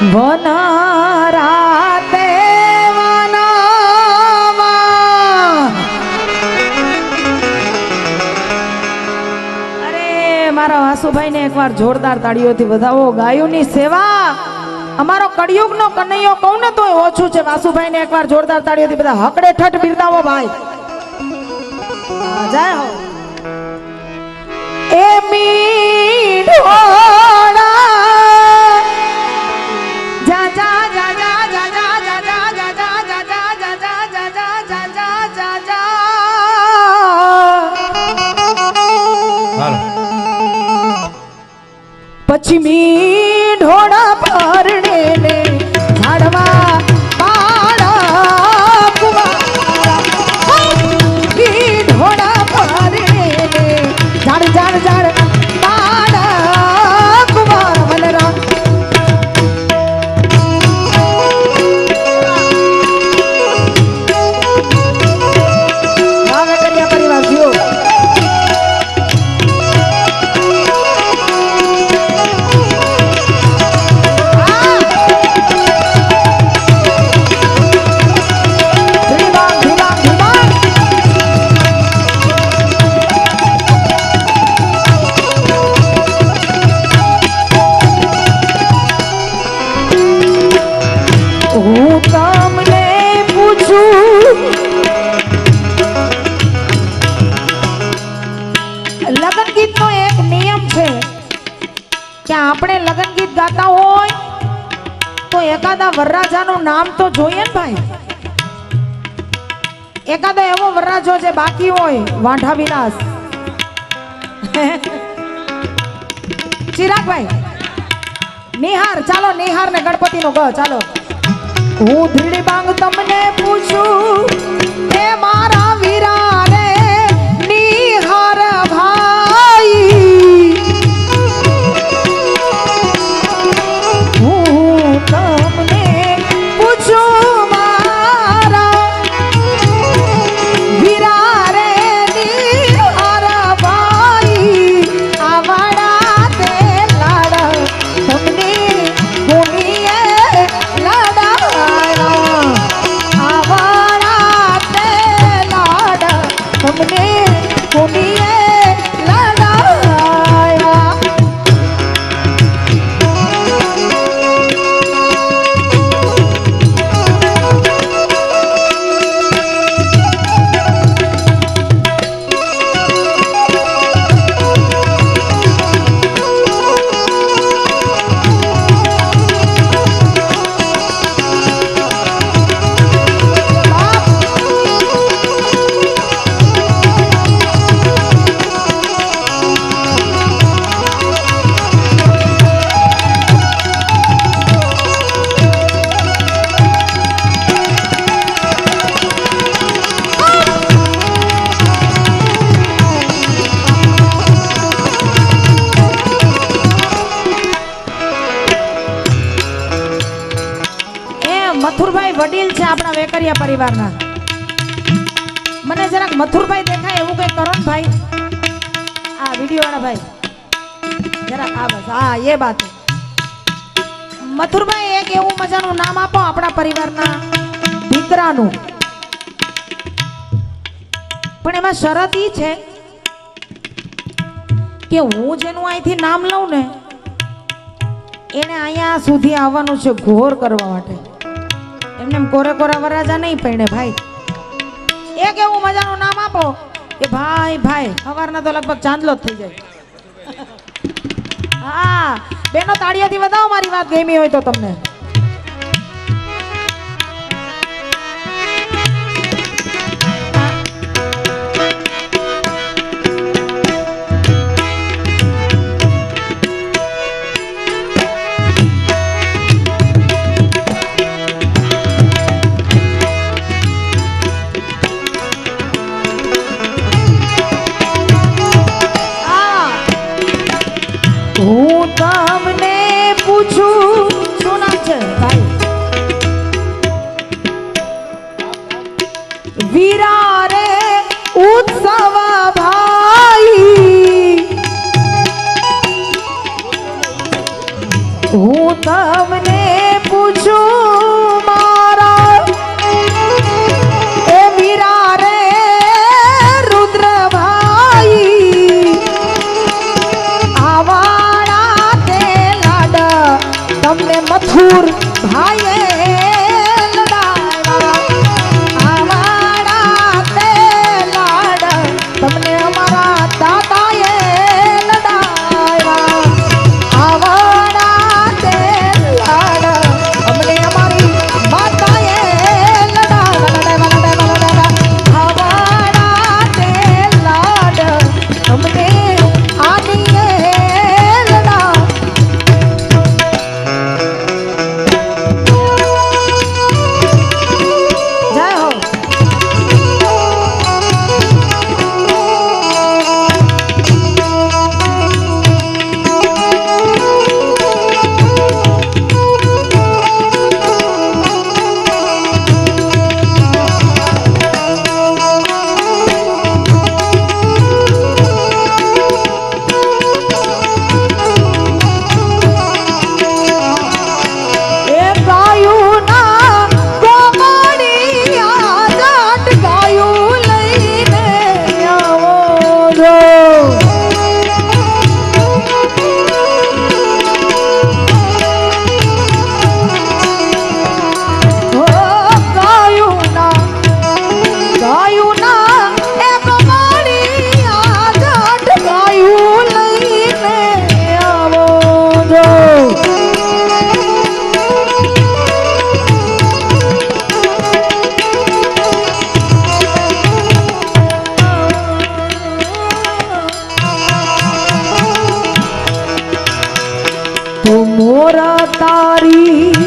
One રાતે વનમાં. અરે, મારા વાસુભાઈને એકવાર જોરદાર તાળીઓથી વધાવો. ગાયોની સેવા. અમારો કળિયુગનો કનૈયો કહું ને તો ઓછું છે. વાસુભાઈને એકવાર જોરદાર તાળીઓથી બધા હકડે ઠઠ બિરદાવો ભાઈ. જય હો. એ મીઠોડા Lakshmi હું તમને પૂછું. લગ્ન ગીતનો એક નિયમ છે કે આપણે લગ્ન ગીત ગાતા હોય તો એકાદા વરરાજાનું નામ તો જોઈએ ને ભાઈ. એકાદો એવો વરરાજો જે બાકી હોય, વાંઢા વિલાસ. ચિરાગભાઈ, નિહાર, ચાલો નિહાર ને ગણપતિ નો ગ ચાલો. હું ધીડી બાંગ તમને પૂછું હે મારા વીરા? મથુરભાઈ વડીલ છે આપણા વેકરિયા પરિવારના. મને જરાક મથુરભાઈ દેખાય એવું કઈ કરો ને ભાઈ? આ વીડિયો વાળા ભાઈ. જરાક આ બસ, હા, એ વાત. મથુરભાઈ, એક એવું મજાનું નામ આપો આપણા પરિવારના દીકરાનું પણ એમાં શરત ઈ છે કે હું જેનું અહીંથી નામ લઉં ને, એને અહીંયા સુધી આવવાનું છે ઘોર કરવા માટે. એમને એમ કોરે કોરા વરાજા નહીં પડે ભાઈ. એક એવું મજાનું નામ આપો કે ભાઈ ભાઈ, સવારના તો લગભગ ચાંદલો જ થઈ જાય. હા, બેનો તાળીયાથી વધાવો, મારી વાત ગમી હોય તો તમને. તમને પૂછું તારી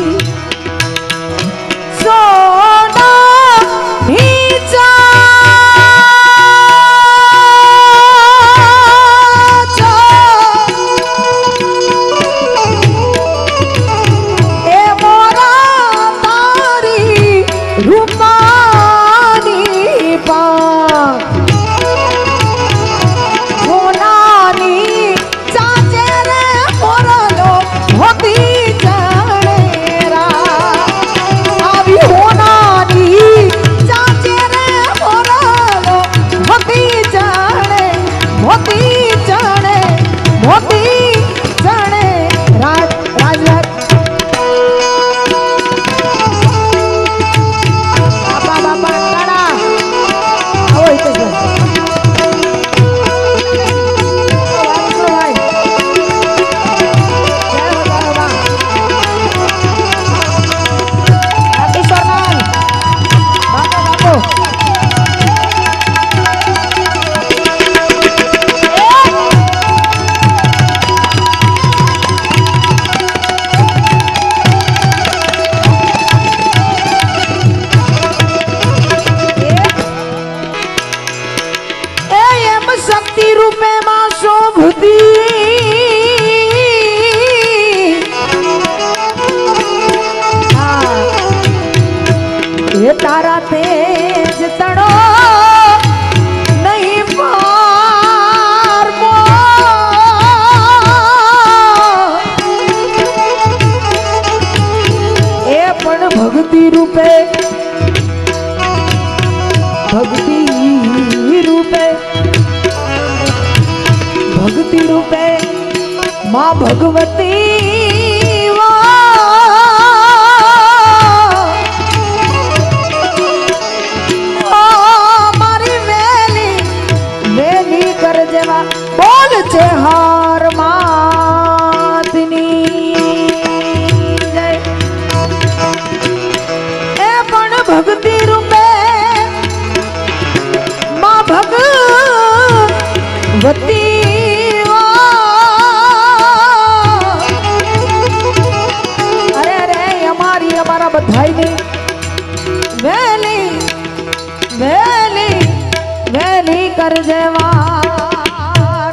જેવા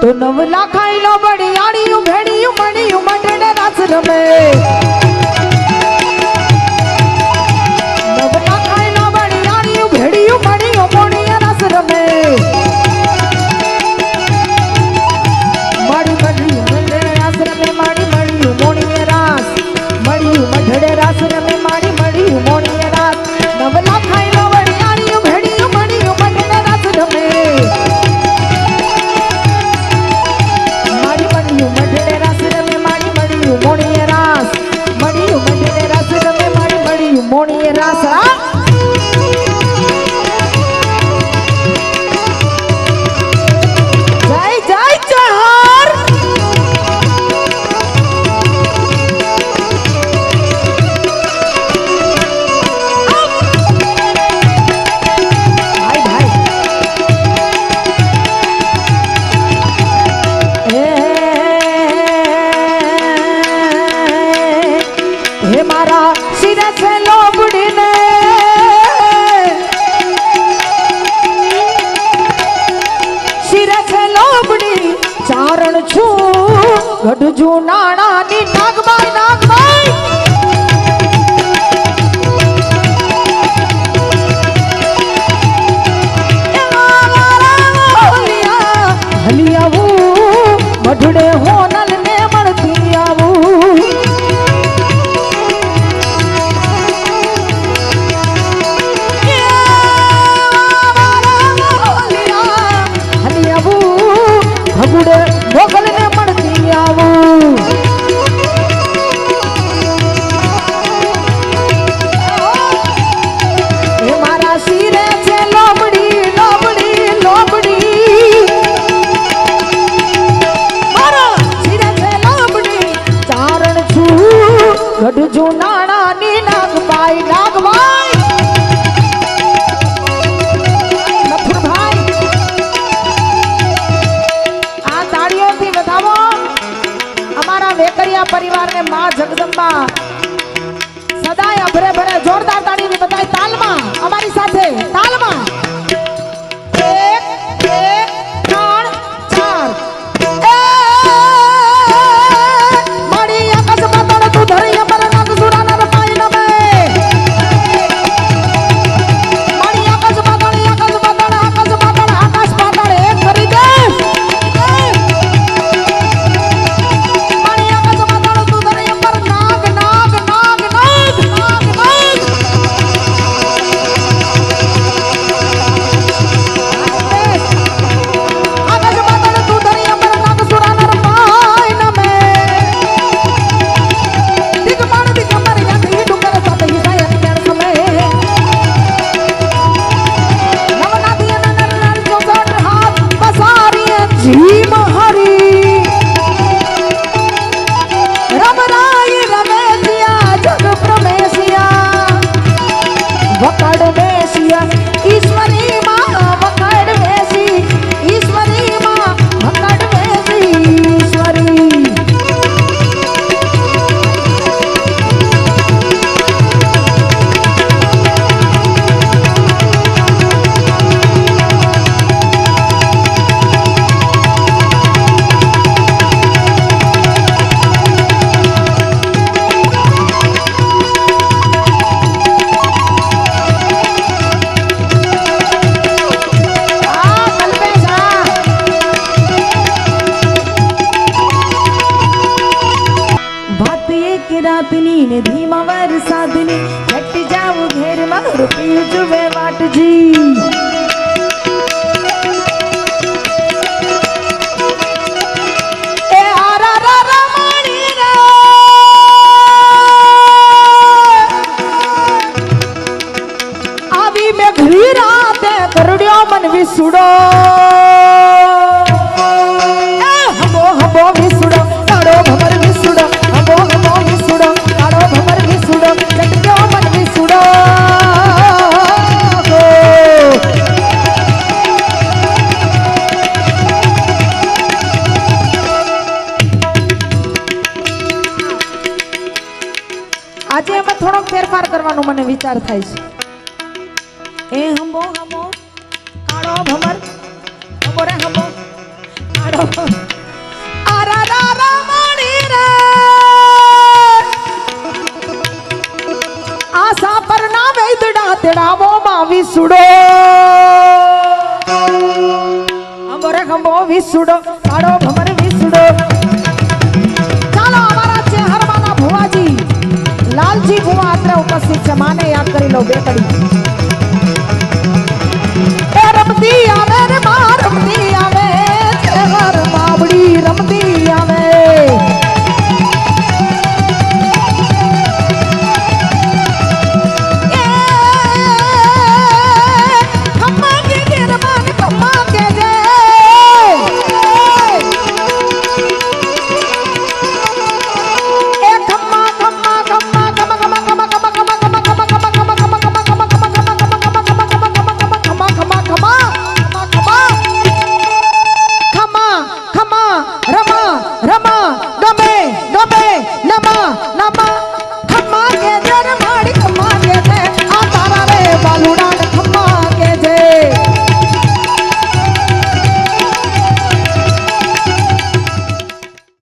તો નવલા ખાઈ લો બળિયાળીયું ભેડિયું મણિયું મટડે રાસ રમે. રાણાની નાગબાઈ નાગબાઈ. વેકરિયા પરિવારને માં જગદંબા. સદાય અભરે ભરે જોરદાર વિસુડો. હબો હબો વિસુડો, કાળો ભમર વિસુડો હબો હમો વિસુડો, કાળો ભમર વિસુડો ચટક્યો મન આજે એમાં થોડોક ફેરફાર કરવાનો મને વિચાર થાય છે. એ હમો હંબો કાળો આરા રા રા મણી રે. આશા પર ના વેદડા તેડાવો માં વિસુડો હંબો રે હંબો વિસુડો કાળો ભમર વિસુડો. ચાલો અમારા છે હરમાના ભુવાજી, લાલજી ભુવા અત્રે ઉપસ્થિત છે. માને યાદ કરી લો બે કડી.